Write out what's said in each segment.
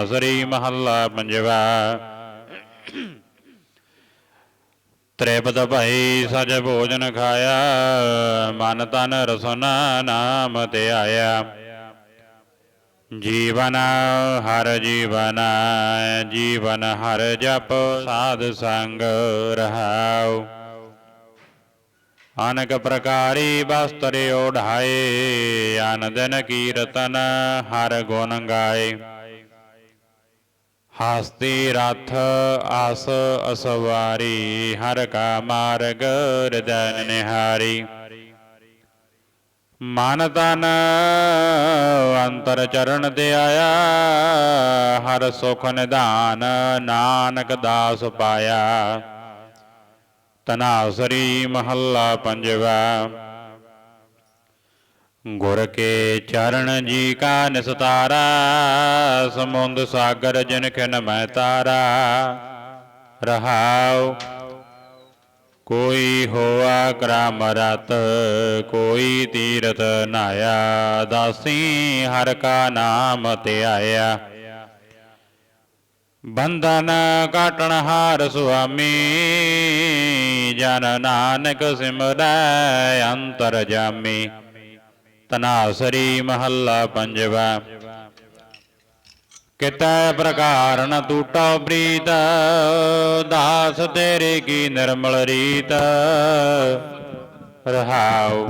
ਸਰੀ ਮਹੱਲਾ ਪੰਜਵਾ ਤ੍ਰਿਪਤ ਭਈ ਸਜ ਭੋਜਨ ਖਾਇਆ, ਮਨ ਤਨ ਰਸਨਾ ਨਾਮ ਤੇ ਆਇਆ। ਜੀਵਨ ਹਰ ਜੀਵਨ ਜੀਵਨ ਹਰ ਜਪ ਸਾਧ ਸੰਗ ਰਹਾਉ। ਅਨਕ ਪ੍ਰਕਾਰੀ ਬਸਤਰ ਓਢਾਏ ਅਨ ਦਿਨ ਕੀਰਤਨ ਹਰ ਗੁਣ ਗਾਏ। ਹਸਤੀ ਰਥ, ਆਸ ਅਸਵਾਰੀ, ਹਰ ਕਾ ਮਾਰਗ ਹਿਰਦੈ ਨਿਹਾਰੀ। ਮਨ ਤਨ ਅੰਤਰ ਚਰਨ ਤੇ ਆਇਆ ਹਰ ਸੁਖ ਨਿਧਾਨ ਨਾਨਕ ਦਾਸ ਪਾਇਆ। ਤਨਾਸਰੀ ਮਹੱਲਾ ਪੰਜਵਾ। ਗੁਰ ਕੇ ਚਰਨ ਜੀ ਕਾ ਨਿਸਤਾਰਾ, ਸਮੁੰਦ ਸਾਗਰ ਜਿਨ ਖਿਨ ਮੈਂ ਤਾਰਾ। ਰਹਾਉ, ਕੋਈ ਹੋਆ ਕ੍ਰਮ ਰਤ, ਕੋਈ ਤੀਰਥ ਨਾਇਆ। ਦਾਸੀ ਹਰ ਕਾ ਨਾਮ ਤੇ ਆਇਆ। ਬੰਧਨ ਕਾਟਣ ਹਾਰ ਸੁਆਮੀ, ਜਨ ਨਾਨਕ ਸਿਮਰੈ ਅੰਤਰ ਜਾਮੀ। ਤਨਾਸਰੀ ਮਹੱਲਾ ਪੰਜਵਾ। ਕਿਤੈ ਪ੍ਰਕਾਰ ਨ ਟੂਟਾ ਪ੍ਰੀਤ, ਦਾਸ ਤੇਰੇ ਕੀ ਨਿਰਮਲ ਰੀਤ? ਰਹਾਉ।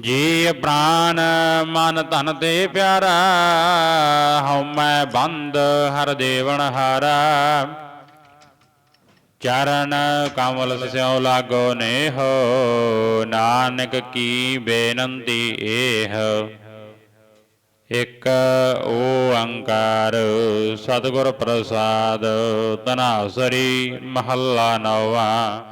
ਜੀ ਪ੍ਰਾਨ ਮਨ ਧਨ ਤੇ ਪਿਆਰਾ, ਹਉ ਮੈਂ ਬੰਦ ਹਰ ਦੇਵਨ ਹਾਰਾ। ਚਰਨ ਕਮਲ ਸਿਉ ਲਾਗੋ ਨੇਹੋ, ਨਾਨਕ ਕੀ ਬੇਨੰਤੀ ਏਹ। ਇਕ ਓੰਕਾਰ ਸਤਿਗੁਰ ਪ੍ਰਸਾਦ, ਤਨਾਸਰੀ ਮਹੱਲਾ ਨਵਾ।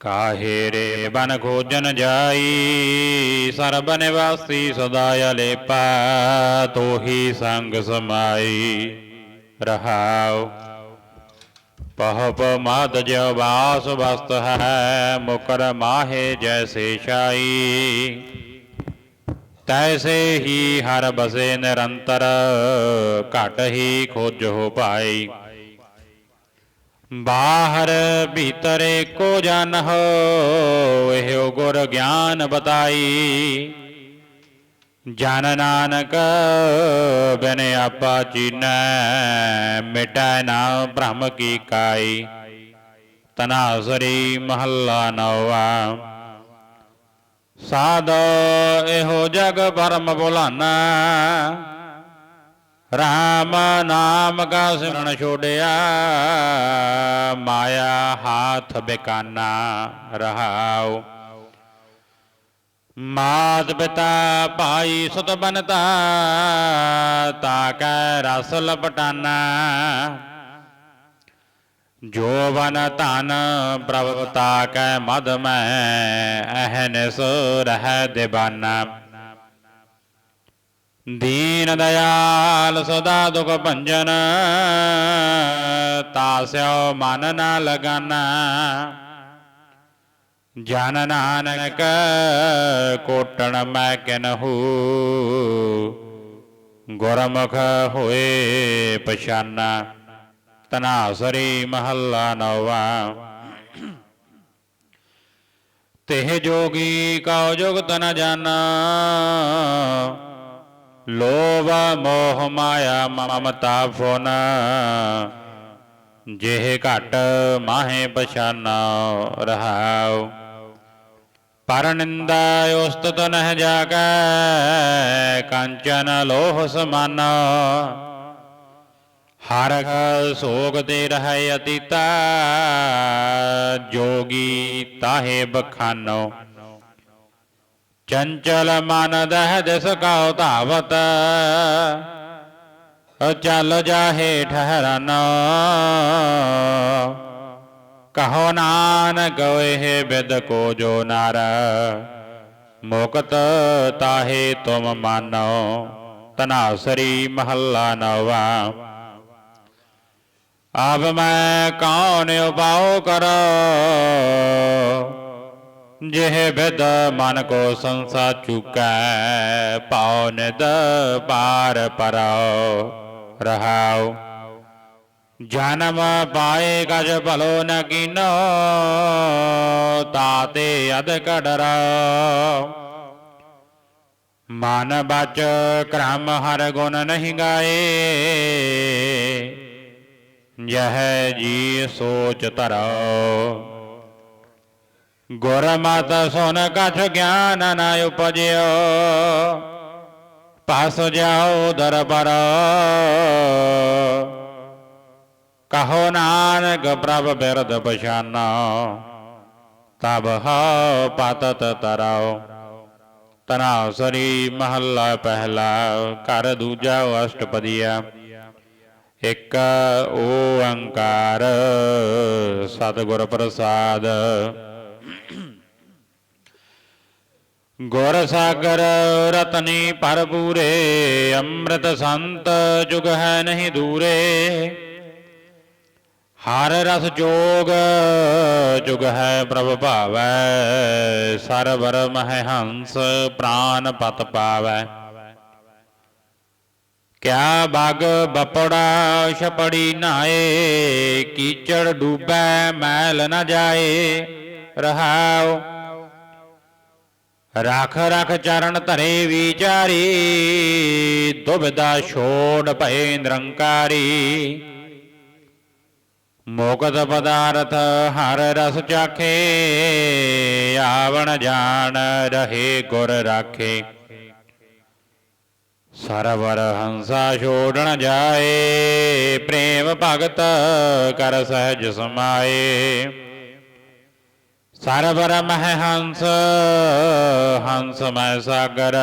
ਕਾਹੇ ਰੇ ਬਨ ਖੋਜਨ ਜਾਈ, ਸਰਬ ਨਿਵਾਸੀ ਸਦਾ ਅਲੇਪਾ, ਤੋਹੀ ਸੰਗ ਸਮਾਈ। ਰਹਾਉ। ਪਹਪ ਮਦ ਜਵਾਸ ਵਸਤ ਹੈ, ਮੁਕਰ ਮਾਹੇ ਜੈਸੇ ਛਾਈ। ਤੈਸੇ ਹੀ ਹਰ ਬਸੇ ਨਿਰੰਤਰ, ਘਟ ਹੀ ਖੋਜੋ ਪਾਈ। ਬਾਹਰ ਭੀਤਰ ਕੋ ਜਨ ਹੋ, ਇਹੋ ਗੁਰ ਗਿਆਨ ਬਤਾਈ। ਜਨ ਨਾਨਕ ਬਿਨ ਆਪਾ ਚੀਨੈ, ਮਿਟੈ ਨਾ ਭ੍ਰਮ ਕੀ ਕਾਈ। ਤਨਾਸਰੀ ਮਹੱਲਾ ਨਵਾ। ਸਾਧ ਇਹੋ ਜਗ ਭਰਮ ਭੁਲਾਨਾ। ਰਾਮ ਨਾਮ ਕਾ ਸਿਮਰਨ ਛੋੜਿਆ, ਮਾਇਆ ਹਾਥ ਬੇਕਾਨਾ ਰਹਾਓ ਮਾਤ ਪਿਤਾ ਭਾਈ ਸੁਤ ਬਨਤਾ, ਤਾ ਕੈ ਰਸ ਲਪਟਾਨਾ। ਜੋਵਨ ਧਨ ਪ੍ਰਭਤਾ ਕੈ ਮਦ ਮੈਂ ਅਹਨਿਸ ਰਹਿ ਦਿਬਾਨਾ। ਦੀਨ ਦਇਆਲ ਸਦਾ ਦੁਖ ਭੰਜਨ ਤਾਸਿਓ ਮਨ ਨਾ ਲਗਾਨਾ। ਜਨ ਨਾਨਕ ਕੋਟਣ ਮੈਂ ਕਿਨਹੂ ਗੁਰਮੁਖ ਹੋਏ ਪਛਾਨਾ, ਤਨਾਸਰੀ ਮਹੱਲਾ ਨਵਾ। ਤਿਹ ਜੋਗੀ ਕਉ ਜੁਗਤ ਨ ਜਾਣਾ ਲੋਭ ਮੋਹ ਮਾਇਆ ਮਮਤਾ ਫੋਨ। ਜਿਹ ਘਟ ਮਾਹੇ ਪਛਾਨਾ ਰਹਾਉ। ਪਰ ਨਿੰਦਾ ਉਸਤਤ ਨਹਿ ਜਾਗੈ, ਕੰਚਨ ਲੋਹ ਸਮਾਨ। ਹਰ ਸੋਗ ਤੇ ਰਹਿ ਅਤੀਤਾ, ਜੋਗੀ ਤਾਹੇ ਬਖਾਨੋ। ਚੰਚਲ ਮਨ ਦਹ ਦਿਸ ਕਉ ਧਾਵਤ, ਚੱਲ ਜਾਹੇ ਠਹਰਨ। ਕਹੋ ਨਾਨਕ ਇਹ ਬਿਦ ਕੋ ਜੋ ਨਰ, ਮੁਕਤ ਤਾਹੇ ਤੁਮ ਮਾਨੋ, ਤਨਾਸਰੀ ਮਹੱਲਾ ਨਵਾ। ਆਪ ਮੈਂ ਕੌਣ ਉਪਾਉ ਕਰੋ, ਜਿਹ ਬਿਦ ਮਨ ਕੋ ਸੰਸਾ ਚੁਕੈ, ਪਾਉ ਨਿਦ ਪਾਰ ਪਰਾਉ ਰਹਾਉ। ਜਨਮ ਪਾਏ ਗਜ ਭਲੋ ਨ ਕੀਨੋ ਤਾਤੇ ਅਦ ਕਡਰਾ ਮਨ ਬਚ ਕ੍ਰਮ ਹਰ ਗੁਣ ਨਹੀਂ ਗਾਏ ਯਹ ਜੀ ਸੋਚ ਧਰੋ ਗੁਰ ਮਤ ਸੁਨ ਕਛ ਗਿਆਨ ਨ ਉਪਜਿਓ ਪਾਸ ਜਾਓ ਦਰਬਾਰ ਕਹੋ ਨਾਨਕ ਪ੍ਰਭ ਬਿਰਦ ਪਛਾਨਾ, ਤਬ ਹ ਪਤਤ ਤਰਾਓ ਤਨਾਸਰੀ ਮਹੱਲਾ ਪਹਿਲਾ, ਘਰ ਦੂਜਾ ਅਸ਼ਟਪਦੀਆ। ਇੱਕ ਓੰਕਾਰ, ਸਤਿਗੁਰ ਪ੍ਰਸਾਦ। ਗੁਰ ਸਾਗਰ ਰਤਨੀ ਭਰਪੂਰੇ, ਅੰਮ੍ਰਿਤ ਸੰਤ ਜੁਗ ਹੈ ਨਹੀਂ ਦੂਰੇ। ਹਰ ਰਸ ਜੋਗ, ਜੁਗ ਹੈ ਪ੍ਰਭ ਭਾਵੈ, ਸਰਵਰ ਮਹਿ ਹੰਸ ਪ੍ਰਾਨ ਪਤ ਪਾਵੈ। ਕਿਆ ਬਗ ਬਪੜਾ ਛਪੜੀ ਨਾਏ, ਕੀਚੜ ਡੂਬੈ ਮੈਲ ਨਾ ਜਾਏ, ਰਹਾਉ। ਰਖ ਰਖ ਚਰਨ ਧਰੇ ਵਿਚਾਰੀ, ਦੁਬਿਧਾ ਛੋੜ ਭਏ ਨਿਰੰਕਾਰੀ। ਮੋਕਤ ਪਦਾਰਥ ਹਰ ਰਸ ਚਾਖੇ, ਆਵਣ ਜਾਣ ਰਹੇ ਗੁਰ ਰਾਖੇ। ਸਰਵਰ ਹੰਸਾ ਛੋੜਣ ਜਾਏ, ਪ੍ਰੇਮ ਭਗਤ ਕਰ ਸਹਿਜ ਸਮਾਏ। ਸਰਵਰ ਮਹਿ ਹੰਸ ਹੰਸ ਮੈ ਸਾਗਰ,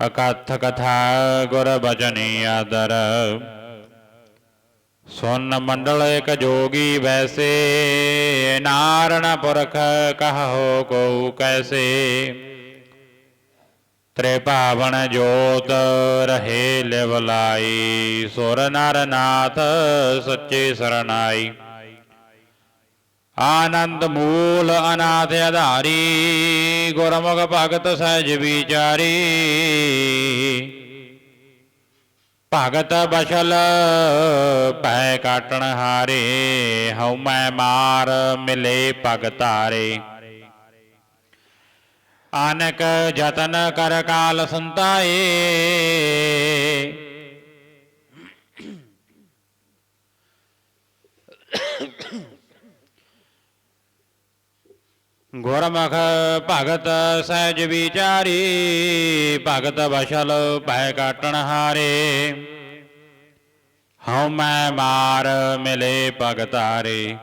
ਅਕਥ ਕਥਾ ਗੁਰ ਬਚਨੀ ਆਦਰ। ਸੁਨ ਮੰਡਲ ਇਕ ਜੋਗੀ ਵੈਸੇ, ਨਾਰਣ ਪੁਰਖ ਕਹੋ ਕੋ ਕੈਸੇ। ਤ੍ਰੇ ਭਾਵਨ ਜੋਤ ਰਹੇ ਲਿਵ ਲਾਈ, ਸੁਰ ਨਰ ਨਾਥ ਸੱਚੇ ਸਰਨਾਈ। ਆਨੰਦ ਮੂਲ ਅਨਾਥ ਆਧਾਰੀ, ਗੁਰਮੁਖ ਭਗਤ ਸਹਿਜ ਵਿਚਾਰੀ। ਭਗਤ ਬਸ਼ਲ ਪੈ ਕਾਟਣ ਹਾਰੇ, ਹਉ ਮੈਂ ਮਾਰ ਮਿਲੇ ਭਗਤਾਰੇ ਆਨਕ ਜਤਨ ਕਰ ਕਾਲ ਸੰਤਾਏ। ਗੁਰਮੁਖ ਭਗਤ ਸਹਿਜ ਵਿਚਾਰੀ, ਭਗਤ ਬਸ਼ਲ ਪੈ ਕਾਟਣ ਹਾਰੇ। ਹਉ ਮੈਂ ਮਾਰ ਮਿਲੇ ਭਗਤਾਰੇ।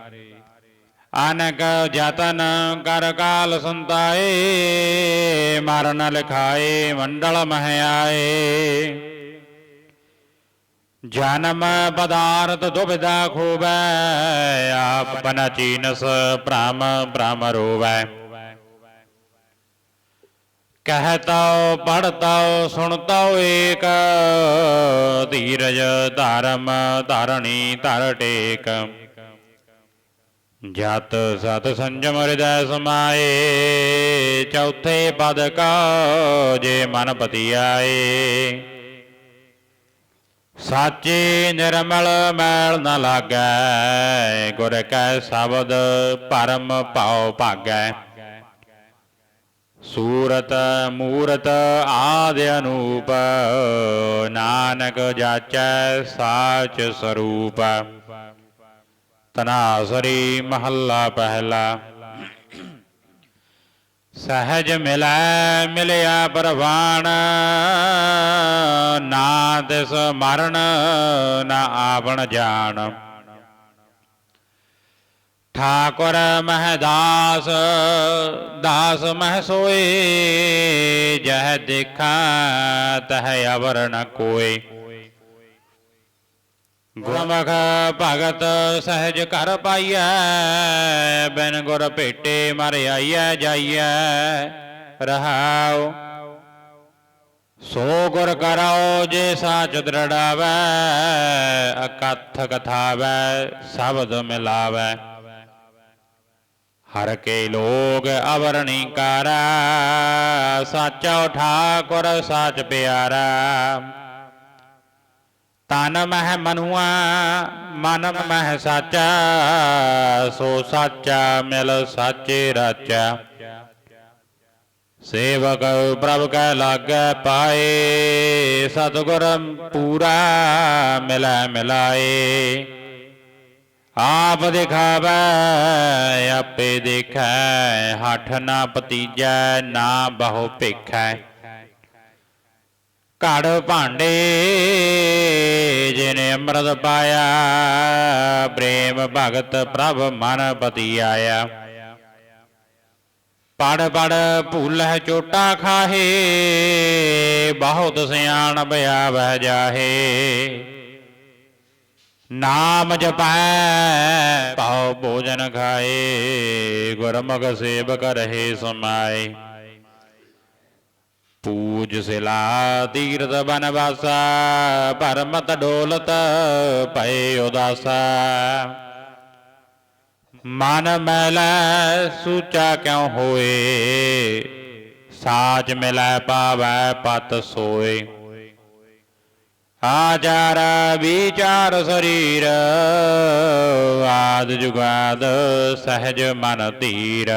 ਅਨਕ ਜਤਨ ਕਰ ਕਾਲ ਸੰਤਾਏ, ਮਰਨ ਲਿਖਾਏ, ਮੰਡਲ ਮਹਿ ਆਏ ਜਨਮ ਪਦਾਰਥ ਦੁਬਿਧਾ ਖੋਬੈ ਆਪ ਬਨ ਚੀਨਸ ਭ੍ਰਮ ਭ੍ਰਮ ਰੋਵੈ। ਕਹਤਉ ਪੜਤਉ ਸੁਣਤਉ ਏਕ, ਧੀਰਜ ਧਰਮ ਧਰਣੀ ਧਰ ਟੇਕ। ਜਤ ਸਤ ਸੰਜਮ ਹਿਰਦੈ ਸਮਾਏ, ਚੌਥੇ ਪਦ ਕਾ ਜੇ ਮਨ ਪਤੀ ਆਏ ਸਾਚੇ ਨਿਰਮਲ ਮੈਲ ਨ ਲਾਗੈ, ਗੁਰ ਕੈ ਸ਼ਬਦ ਪਰਮ ਭਾਉ ਭਾਗੈ। ਸੂਰਤ ਮੂਰਤ ਆਦਿ ਅਨੂਪ, ਨਾਨਕ ਜਾਚੈ ਸਾਚ ਸਰੂਪ। ਤਨਾਸਰੀ ਮਹੱਲਾ ਪਹਿਲਾ। ਸਹਜ ਮਿਲੈ ਮਿਲਿਆ ਪਰਵਾਣ, ਨਾ ਤਿਸ ਮਰਨ, ਨਾ ਆਵਣ ਜਾਣ। ਠਾਕੁਰ ਮਹਦਾਸ ਦਾਸ ਮਹ ਸੋਏ, ਜਹ ਦੇਖਾ ਤਹ ਅਵਰ ਨ ਕੋਏ। ਗੁਰਮੁਖ ਭਗਤ ਸਹਿਜ ਘਰ ਪਾਈਐ, ਬਿਨ ਗੁਰ ਭੇਟੇ ਮਰ ਆਈਐ, ਜਾਈਐ, ਰਹਾਉ। ਸੋ ਗੁਰ ਕਰਾਓ ਜੇ ਸਾਚ ਦ੍ਰਿੜਾਵੈ, ਅਕਥ ਕਥਾਵੈ, ਸ਼ਬਦ ਮਿਲਾਵੈ। ਹਰ ਕੇ ਲੋਗ ਅਵਰਣੀ ਕਾਰਾ, ਸਾਚਾ ਠਾਕੁਰ ਸਾਚ ਪਿਆਰਾ। ਤਨ ਮਹਿ ਮਨੁਆ ਮਨ ਮਹਿ ਸਾਚਾ, ਸੋ ਸਾਚਾ ਮਿਲ ਸਾਚੇ ਰਾਚਾ। ਸੇਵਕ ਪ੍ਰਭ ਕੈ ਲਾਗੈ ਪਾਏ, ਸਤਿਗੁਰ ਪੂਰਾ ਮਿਲੈ ਮਿਲਾਏ। ਆਪ ਦਿਖਾਵੈ, ਆਪੇ ਦੇਖੈ, ਹੱਠ ਨਾ ਪਤੀਜੈ, ਨਾ ਬਹੁ ਭੇਖੈ। ਘੜ ਭਾਂਡੇ ਜਿਨੇ ਅੰਮ੍ਰਿਤ ਪਾਇਆ, ਪ੍ਰੇਮ ਭਗਤ ਪ੍ਰਭ ਮਨ ਪਤੀ ਆਇਆ ਪੜ ਪੜ ਭੂਲਹਿ ਚੋਟਾ ਖਾਹੇ, ਬਹੁਤ ਸਿਆਣ ਬਿਆ ਬਹਿ ਜਾਹੇ। ਨਾਮ ਜਪੈ ਪਾਉ ਭੋਜਨ ਖਾਏ, ਗੁਰਮੁਖ ਸੇਵਕ ਰਹੇ ਸਮਾਏ। ਪੂਜ ਸਿਲਾ ਤੀਰਤ ਬਨ ਵਾਸਾ ਪਰਮਤ ਡੋਲਤ ਭਏ ਉਦਾਸਾ। ਮਨ ਮੈਲੈ ਸੂਚਾ ਕਿਉ ਹੋਏ? ਸਾਜ ਮਿਲੈ ਪਾਵੈ ਪਤ ਸੋਏ। ਆਚਾਰ ਵਿਚਾਰ ਸਰੀਰ, ਆਦ ਜੁਗਾਦ ਸਹਿਜ ਮਨ ਧੀਰ।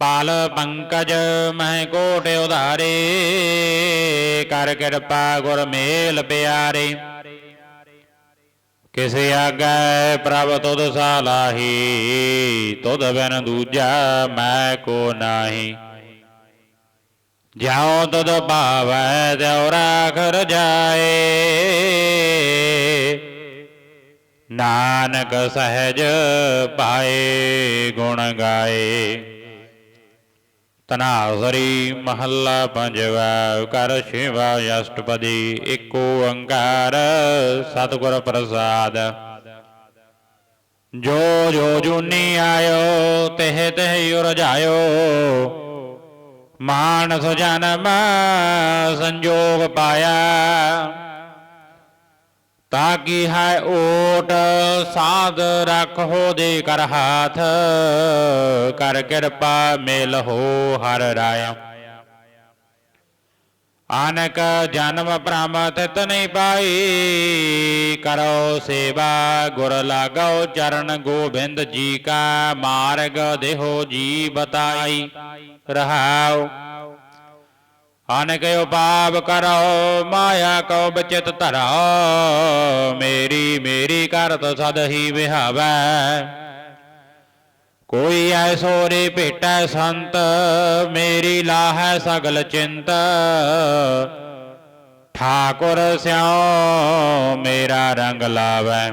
ਪਾਲ ਪੰਕਜ ਮਹਿ ਕੋਟ ਉਧਾਰੇ, ਕਰ ਕਿਰਪਾ ਗੁਰ ਮੇਲ ਪਿਆਰੇ। ਕਿਸੇ ਆਗੈ ਪ੍ਰਭ ਤੁਧ ਸਾਲਾਹੀ, ਤੁਧ ਬਿਨ ਦੂਜਾ ਮੈਂ ਕੋ ਨਾਹੀ। ਜਾਉ ਤੁਧ ਭਾਵੈ ਤਿਉ ਰਾਖ ਰਜਾਏ ਨਾਨਕ ਸਹਿਜ ਪਾਏ ਗੁਣ ਗਾਏ। ਤਨਾਸਰੀ ਮਹੱਲਾ ਪੰਜਵਾ ਕਰ ਸ਼ਿਵਾ ਅਸ਼ਟਪਦੀ ਏਕੋ ਓੰਕਾਰ ਸਤਿਗੁਰ ਪ੍ਰਸਾਦ। ਜੋ ਜੋ ਜੁਨੀ ਆਇਓ, ਤਿਹ ਤਿਹ ਉਰਜਾਇਓ ਮਾਨਸ ਜਨਮ ਸੰਜੋਗ ਪਾਇਆ। ਤਾਕੀ ਹੈ ਓਟ, ਸਾਧ ਰੱਖੋ ਦੇ ਕਰ ਹਾਥ, ਕਰ ਕਿਰਪਾ ਮਿਲ ਹੋ ਹਰ ਰਾਇਆ। ਆਨਕ ਜਨਮ ਭ੍ਰਮ ਤਿਤ ਨਹੀਂ ਪਾਈ, ਕਰੋ ਸੇਵਾ ਗੁਰ ਲਾਗੋ ਚਰਨ ਗੋਬਿੰਦ ਜੀ ਕਾ ਮਾਰਗ ਦੇਹੋ ਜੀ ਬਤਾਈ। ਰਹਾਓ ਅਨਕ ਉਪਾਪ ਕਰੋ, ਮਾਇਆ ਕੋ ਬਚਿਤ ਧਰਾਓ ਮੇਰੀ ਮੇਰੀ ਕਰਤ ਸਦ ਹੀ ਵਿਹਾਵੈ। ਕੋਈ ਐਸੋ ਰੇ ਭੇਟੈ ਸੰਤ, ਮੇਰੀ ਲਾਹੈ ਸਗਲ ਚਿੰਤ। ਠਾਕੁਰ ਸਿਉ ਮੇਰਾ ਰੰਗ ਲਾਵੈ।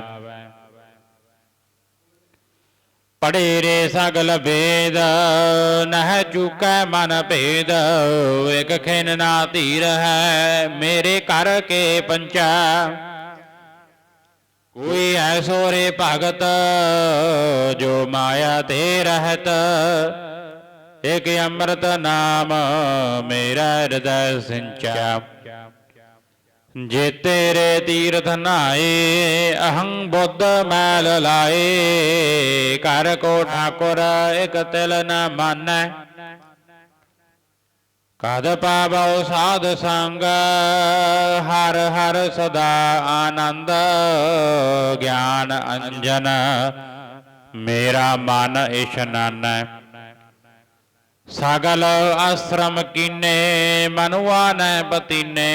ਪੜੇ ਰੇ ਸਗਲ ਵੇਦ, ਨਹਿ ਚੁਕੈ ਮਨ ਭੇਦ। ਇਕ ਖਿਨ ਨਾ ਧੀਰ ਹੈ ਮੇਰੇ ਕਰ ਕੇ ਪੰਚਾ। ਕੋਈ ਐਸੋ ਰੇ ਭਗਤ, ਜੋ ਮਾਇਆ ਤੇ ਰਹਤ। ਇਕ ਅੰਮ੍ਰਿਤ ਨਾਮ ਮੇਰਾ ਹਿਰਦੈ ਸਿੰਚਾ ਜੇ ਤੇਰੇ ਤੀਰਥ ਨਾਏ, ਅਹੰ ਬੁੱਧ ਮੈਲ ਲਾਏ। ਕਰ ਕੋ ਠਾਕੁਰ ਇਕ ਤਿਲ ਨ ਮਾਨੈ। ਕਦ ਪਾਵੋ ਸਾਧ ਸੰਗ, ਹਰ ਹਰ ਸਦਾ ਆਨੰਦ। ਗਿਆਨ ਅੰਜਨ, ਮੇਰਾ ਮਨ ਇਸ਼ਨਾਨੈ ਸਗਲ ਆਸ਼ਰਮ ਕੀਨੇ ਮਨੁਆਨੈ ਬਤੀਨੇ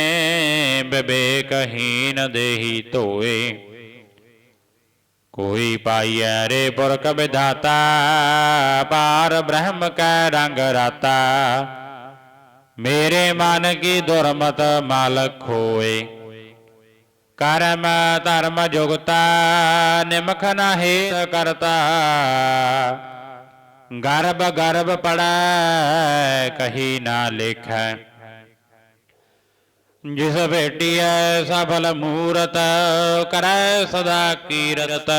ਵਿਵੇਕਹੀਨ ਦੇਹੀ ਧੋਏ। ਕੋਈ ਪਾਈਐ ਰੇ ਪੁਰਖ ਵਿਧਾਤਾ ਪਾਰ ਬ੍ਰਹਮ ਕੈ ਰੰਗ ਰਾਤਾ। ਮੇਰੇ ਮਨ ਕੀ ਦੁਰਮਤ ਮਾਲਕ ਹੋਏ। ਕਰਮ ਧਰਮ ਜੁਗਤਾ, ਨਿਮਖ ਨਾਹੀ ਕਰਤਾ। ਗਰਭ ਗਰਭ ਪੜੈ, ਕਹੀ ਨਾ ਲੇਖੈ। ਜਿਸ ਭੇਟੀਐ ਸਫਲ ਮੂਰਤ, ਕਰੈ ਸਦਾ ਕੀਰਤ।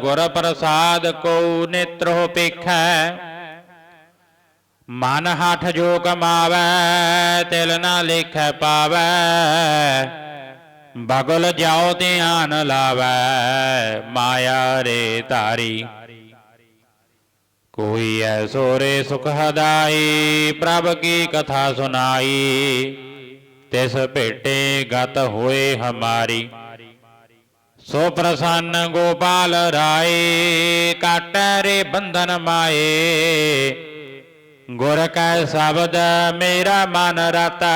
ਗੁਰ ਪ੍ਰਸਾਦ ਕੋ ਨੇਤਰੋ ਪੇਖੈ। ਮਨ ਹਠ ਜੋ ਕਮਾਵੈ ਤਿਲ ਨਾ ਲੇਖੈ ਪਾਵੈ। ਬਗਲ ਜਾਓ ਧਿਆਨ ਲਾਵੈ, ਮਾਇਆ ਰੇ ਧਾਰੀ। ਕੋਈ ਐਸੋ ਰੇ ਸੁਖ ਹਦਾਈ, ਪ੍ਰਭ ਕੀ ਕਥਾ ਸੁਨਾਈ ਤਿਸ ਭੇਟੇ ਗਤ ਹੋਏ ਹਮਾਰੀ। ਸੋ ਪ੍ਰਸੰਨ ਗੋਪਾਲ ਰਾਏ, ਕਾਟੈ ਰੇ ਬੰਧਨ ਮਾਏ। ਗੁਰ ਕੈ ਸ਼ਬਦ ਮੇਰਾ ਮਨ ਰਤਾ।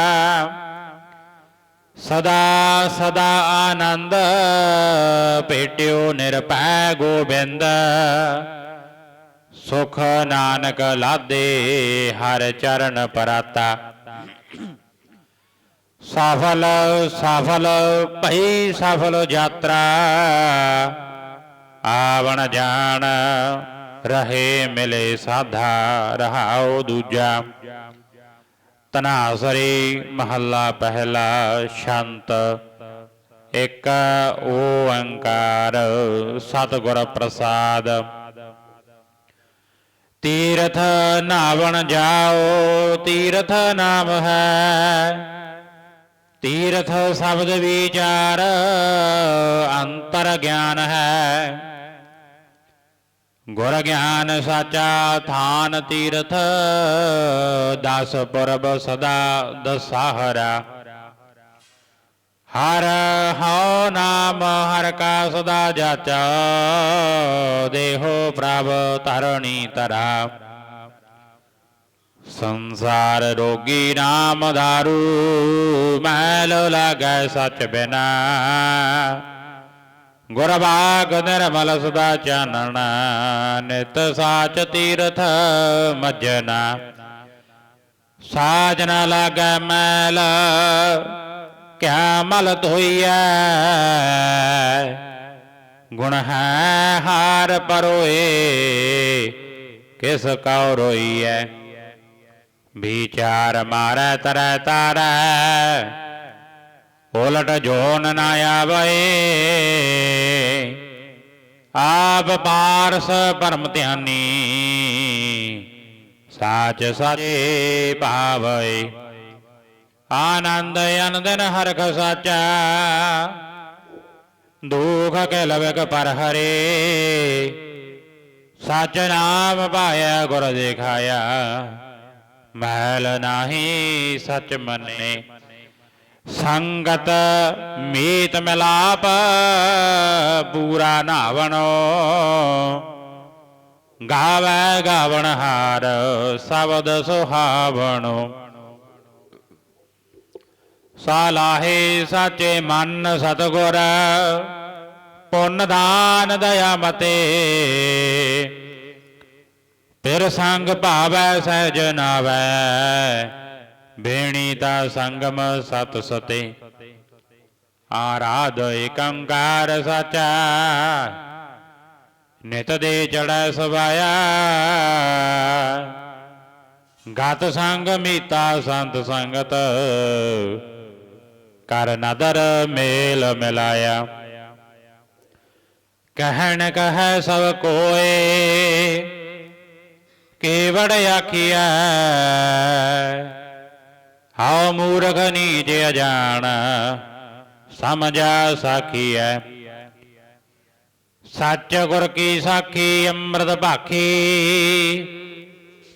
ਸਦਾ ਸਦਾ ਆਨੰਦ ਭੇਟਿਓ ਨਿਰਪੈ ਗੋਬਿੰਦ। ਸੁਖ ਨਾਨਕ ਲਾਦੇ, ਹਰ ਚਰਨ ਪਰਾਤਾ। ਸਫਲ ਸਫਲ, ਭਈ ਸਫਲ ਯਾਤਰਾ। ਆਵਣ ਜਾਣ, ਰਹੇ ਮਿਲੇ ਸਾਧਾ, ਰਹਾਉ ਦੂਜਾ। ਤਨਾਸਰੀ ਮਹੱਲਾ ਪਹਿਲਾ ਸ਼ੰਤ। ਇੱਕ ਓੰਕਾਰ, ਸਤਿਗੁਰ ਪ੍ਰਸਾਦ। ਤੀਰਥ ਨਾਵਣ ਜਾਓ, ਤੀਰਥ ਨਾਮ ਹੈ। ਤੀਰਥ ਸ਼ਬਦ ਵਿਚਾਰ ਅੰਤਰ ਗਿਆਨ ਹੈ। ਗੁਰ ਗਿਆਨ ਸਾਚਾ ਥਾਨ ਤੀਰਥ, ਦਸ ਪਰਬ ਸਦਾ ਦਸਾਹਰਾ। ਹਰ ਹਉ ਨਾਮ ਹਰ ਕਾ ਸਦਾ ਜਾਚਾ, ਦੇਹੋ ਪ੍ਰਭ ਧਰਣੀ ਤਰਾ ਸੰਸਾਰ ਰੋਗੀ ਨਾਮ ਦਾਰੂ ਮੈਲ ਲਾਗੈ ਸਚ ਬਿਨਾ। ਗੁਰ ਨਿਰਮਲ ਸਦਾ ਚਾਨਣ, ਨਿਤ ਸਾਚ ਤੀਰਥ ਮਜਨਾ ਸਾਜਨ ਲਾਗੈ ਮੈਲ ਕਿਆ ਮਲ ਧੋਈਐ ਗੁਣ ਹੈ ਹਾਰ ਪਰੋਏ, ਕਿਸ ਕਉ ਰੋਈਐ ਵਿਚਾਰ ਮਾਰੈ, ਤਰੈ ਤਾਰੈ, ਉਲਟ ਜੋਨ ਨਾ ਆਵੇ ਆਪ ਪਾਰਸ ਪਰਮ ਧਿਆਨੀ, ਸਾਚ ਸਾਚੇ ਭਾਵੈ ਆਨੰਦ ਅਨੰਦਨ ਹਰਖ ਸਾਚਾ ਦੁਖ ਕੇ ਲਵਕ ਪਰ ਹਰੇ ਸਚ ਨਾਮ ਪਾਇਆ, ਗੁਰ ਦੇਖਾਇਆ। ਮਹਿਲ ਨਾਹੀ ਸਚ ਮੰਨੇ। ਸੰਗਤ ਮੀਤ ਮਿਲਾਪ, ਪੂਰਾ ਨਾਵਣੋ। ਗਾਵੇ ਗਾਵਣ ਹਾਰ, ਸ਼ਬਦ ਸੁਹਾਵਣੋ। ਸਾਲਾਹੇ ਸਾਚੇ ਮਨ ਸਤਗੁਰ, ਪੁੰਨ ਦਾਨ ਦਇਆ ਮਤੇ। ਫਿਰ ਸੰਗ ਭਾਵੈ ਸਹਿਜ ਨਾਵੈ, ਬੇਣੀ ਤਾ ਸੰਗਮ ਸਤ ਸਤੇ। ਆਰਾਧ ਏਕੰਕਾਰ ਸਾਚਾ, ਨਿਤ ਦੇ ਚੜੈ ਸਵਾਇਆ। ਗਤ ਸੰਗ ਮੀਤਾ ਸੰਤ ਸੰਗਤ ਕਰ ਨਦਰ ਮੇਲ ਮਿਲਾਇਆ ਕਹਿਣ ਕਹੈ ਸਭ ਕੋਏ ਕੇਵੜ ਆਖੀਐ ਹਉ ਮੂਰਖ ਨੀਚ ਅਜਾਣ ਸਮਝਾ ਸਾਖੀਐ ਸੱਚ ਗੁਰ ਕੀ ਸਾਖੀ ਅੰਮ੍ਰਿਤ ਭਾਖੀ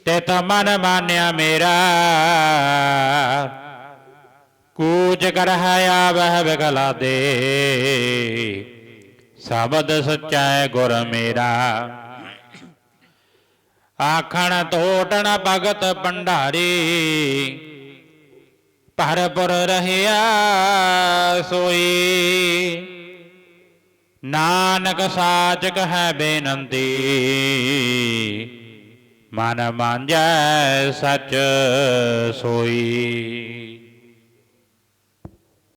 ਤਿਤ ਮਨ ਮਾਨਿਆ ਮੇਰਾ ਕੂਚ ਕਰ ਹੈ ਵਹਿ ਵਿਗਲਾ ਦੇ। ਸ਼ਬਦ ਸੱਚਾ ਗੁਰ ਮੇਰਾ। ਆਖਣ ਤੋਟਣ ਭਗਤ ਭੰਡਾਰੀ। ਭਰਪੁਰ ਰਹਿਆ ਸੋਈ। ਨਾਨਕ ਸਾਚਕ ਹੈ ਬੇਨੰਤੀ। ਮਨ ਮਾਂਜੈ ਸਚ ਸੋਈ।